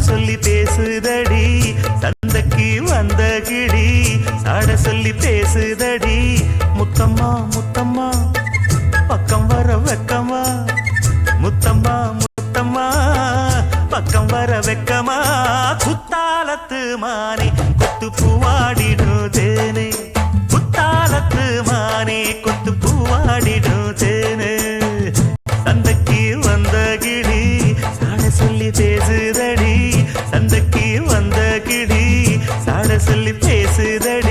சொல்லி பேசுதடி. சந்தைக்கு வந்த கிடி சாட சொல்லி பேசுதடி. முத்தம்மா முத்தம்மா பக்கம் வர வெக்கமா? முத்தம்மா முத்தம்மா பக்கம் வர வெக்கமா? குத்தாலத்து மாறி குத்து பூவாடிடு மனசு சொல்லி பேசுதடி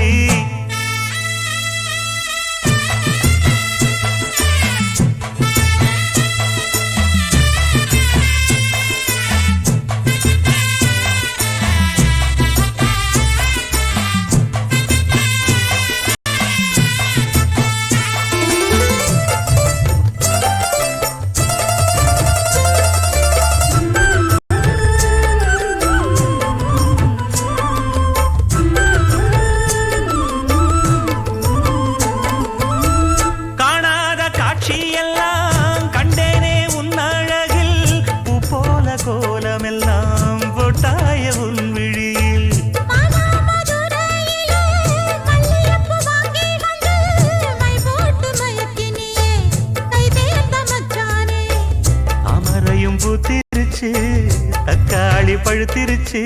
தாலி பழுத்திருச்சு.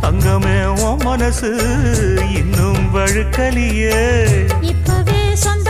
தங்கமே உன் மனசு இன்னும் வழுக்கலியே. இப்பவே சொந்த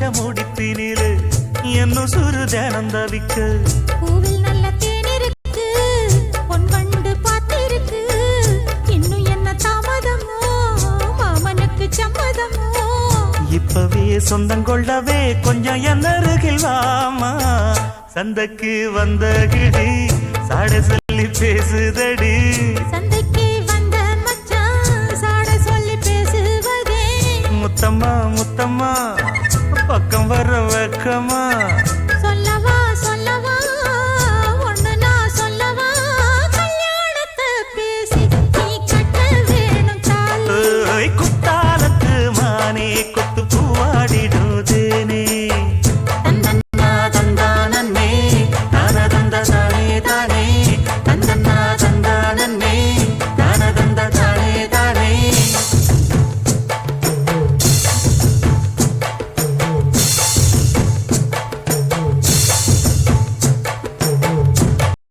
പച്ച മുടിപ്പിനില് എന്നു സുരുജനം തവിക്ക് இப்பவே சொந்தம் கொள்ளவே கொஞ்சம் என் அருகில் வாமா. சந்தைக்கு வந்த கிடி சாட சொல்லி பேசுதடி. சந்தைக்கு வந்த மச்சான் சாட சொல்லி பேசுவதே. முத்தம்மா முத்தம்மா. பக்கம் வர வெக்கமா?